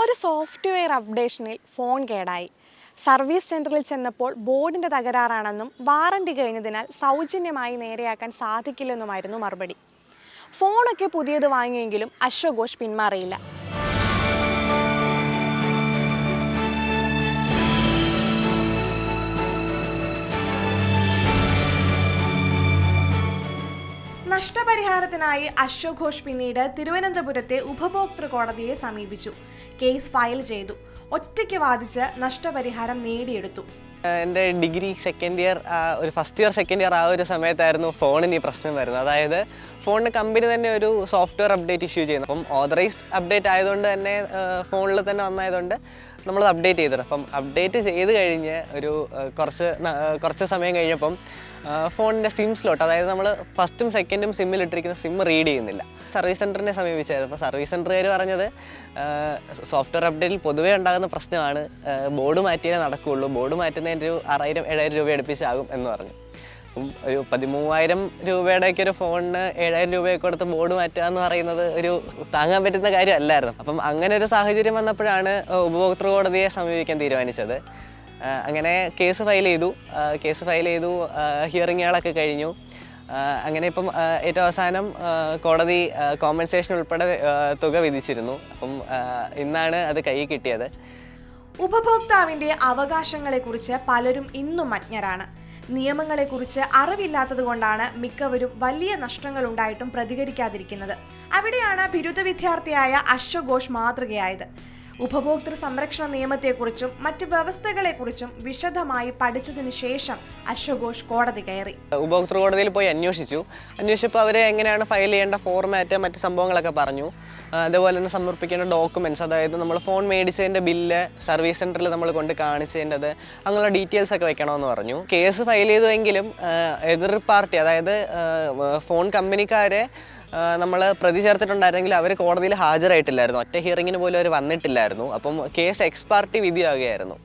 ഒരു സോഫ്റ്റ്വെയർ അപ്ഡേഷനിൽ ഫോൺ കേടായി. സർവീസ് സെന്ററിൽ ചെന്നപ്പോൾ ബോർഡിന്റെ തകരാറാണെന്നും വാറണ്ടി കഴിഞ്ഞതിനാൽ സൗജന്യമായി നേരെയാക്കാൻ സാധിക്കില്ലെന്നുമായിരുന്നു മറുപടി. ഫോണൊക്കെ പുതിയത് വാങ്ങിയെങ്കിലും അശ്വഘോഷ് പിന്മാറിയില്ല. നഷ്ടപരിഹാരത്തിനായി അശ്വഘോഷ് പിന്നീട് തിരുവനന്തപുരത്തെ ഉപഭോക്തൃ കോടതിയെ സമീപിച്ചു. കേസ് ഫയൽ ചെയ്തു. ഒറ്റയ്ക്ക് വാദിച്ച് നഷ്ടപരിഹാരം നേടിയെടുത്തു. എന്റെ ഡിഗ്രി സെക്കൻഡ് ഇയർ ഒരു ഫസ്റ്റ് ഇയർ സെക്കൻഡ് ഇയർ ആ ഒരു സമയത്തായിരുന്നു ഫോണിന് ഈ പ്രശ്നം വരുന്നത്. അതായത് ഫോണിന് കമ്പനി തന്നെ ഒരു സോഫ്റ്റ്വെയർ അപ്ഡേറ്റ് ഇഷ്യൂ ചെയ്യുന്നു. അപ്പം ഓതറൈസ്ഡ് അപ്ഡേറ്റ് ആയതുകൊണ്ട് തന്നെ ഫോണിൽ തന്നെ വന്നായതുകൊണ്ട് നമ്മളത് അപ്ഡേറ്റ് ചെയ്തിട്ടുണ്ട് അപ്പം അപ്ഡേറ്റ് ചെയ്ത് കഴിഞ്ഞ് ഒരു കുറച്ച് കുറച്ച് സമയം കഴിഞ്ഞപ്പം ഫോണിന്റെ സിം സ്ലോട്ട് അതായത് നമ്മൾ ഫസ്റ്റും സെക്കൻഡും സിമ്മിൽ ഇട്ടിരിക്കുന്ന സിം റീഡ് ചെയ്യുന്നില്ല. സർവീസ് സെന്ററിനെ സമീപിച്ചായിരുന്നു. അപ്പോൾ സർവീസ് സെന്ററുകാർ പറഞ്ഞത് സോഫ്റ്റ്വെയർ അപ്ഡേറ്റിൽ പൊതുവേ ഉണ്ടാകുന്ന പ്രശ്നമാണ് ബോർഡ് മാറ്റിയാലേ നടക്കുകയുള്ളൂ ബോർഡ് മാറ്റുന്നതിന്റെ ഒരു ആറായിരം ഏഴായിരം രൂപ അടുപ്പിച്ചാകും എന്ന് പറഞ്ഞു. ഒരു പതിമൂവായിരം രൂപയുടെയൊക്കെ ഒരു ഫോണിന് ഏഴായിരം രൂപയൊക്കെ കൊടുത്ത് ബോർഡ് മാറ്റുക എന്ന് പറയുന്നത് ഒരു താങ്ങാൻ പറ്റുന്ന കാര്യമല്ലായിരുന്നു. അപ്പം അങ്ങനെ ഒരു സാഹചര്യം വന്നപ്പോഴാണ് ഉപഭോക്തൃ കോടതിയെ സമീപിക്കാൻ തീരുമാനിച്ചത്. അങ്ങനെ കേസ് ഫയൽ ചെയ്തു. കേസ് ഫയൽ ചെയ്തു. ഹിയറിങ്ങുകളൊക്കെ കഴിഞ്ഞു. അങ്ങനെ ഇപ്പം ഏറ്റവും അവസാനം കോടതി കോമ്പൻസേഷൻ ഉൾപ്പെടെ തുക വിധിച്ചിരുന്നു. അപ്പം ഇന്നാണ് അത് കൈ കിട്ടിയത്. ഉപഭോക്താവിന്റെ അവകാശങ്ങളെക്കുറിച്ച് പലരും ഇന്നും അജ്ഞരാണ് നിയമങ്ങളെക്കുറിച്ച് അറിവില്ലാത്തത് കൊണ്ടാണ് മിക്കവരും വലിയ നഷ്ടങ്ങൾ ഉണ്ടായിട്ടും പ്രതികരിക്കാതിരിക്കുന്നത്. അവിടെയാണ് ബിരുദ വിദ്യാർത്ഥിയായ അശ്വഘോഷ് മാതൃകയായത്. ഉപഭോക്തൃ സംരക്ഷണ നിയമത്തെക്കുറിച്ചും മറ്റ് വ്യവസ്ഥകളെക്കുറിച്ചും വിശദമായി പഠിച്ചതിന് ശേഷം അശ്വഘോഷ് കോടതി കയറി. ഉപഭോക്തൃ കോടതിയിൽ പോയി അന്വേഷിച്ചു. അന്വേഷിച്ചപ്പോൾ അവരെ എങ്ങനെയാണ് ഫയൽ ചെയ്യേണ്ട ഫോർമാറ്റ് മറ്റ് സംഭവങ്ങളൊക്കെ പറഞ്ഞു. അതുപോലെ തന്നെ സമർപ്പിക്കേണ്ട ഡോക്യുമെന്റ്സ് അതായത് നമ്മൾ ഫോൺ മേടിച്ചതിന്റെ ബില്ല് സർവീസ് സെന്ററിൽ നമ്മൾ കൊണ്ട് കാണിച്ചതിന്റെത് അങ്ങനെയുള്ള ഡീറ്റെയിൽസ് ഒക്കെ വെക്കണമെന്ന് പറഞ്ഞു. കേസ് ഫയൽ ചെയ്തുവെങ്കിലും എതിർ പാർട്ടി അതായത് ഫോൺ കമ്പനിക്കാരെ നമ്മൾ പ്രതി ചേർത്തിട്ടുണ്ടായിരുന്നെങ്കിൽ അവർ കോടതിയിൽ ഹാജരായിട്ടില്ലായിരുന്നു. ഒറ്റ ഹിയറിങ്ങിന് പോലും അവർ വന്നിട്ടില്ലായിരുന്നു. അപ്പം കേസ് എക്സ്പാർട്ടി വിധിയാകുകയായിരുന്നു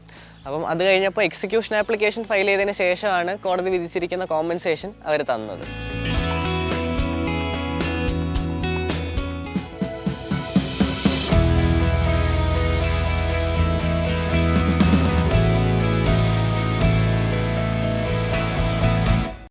അപ്പം അത് കഴിഞ്ഞപ്പോൾ എക്സിക്യൂഷൻ ആപ്ലിക്കേഷൻ ഫയൽ ചെയ്തതിന് ശേഷമാണ് കോടതി വിധിച്ചിരിക്കുന്ന കോമ്പൻസേഷൻ അവർ തന്നത്.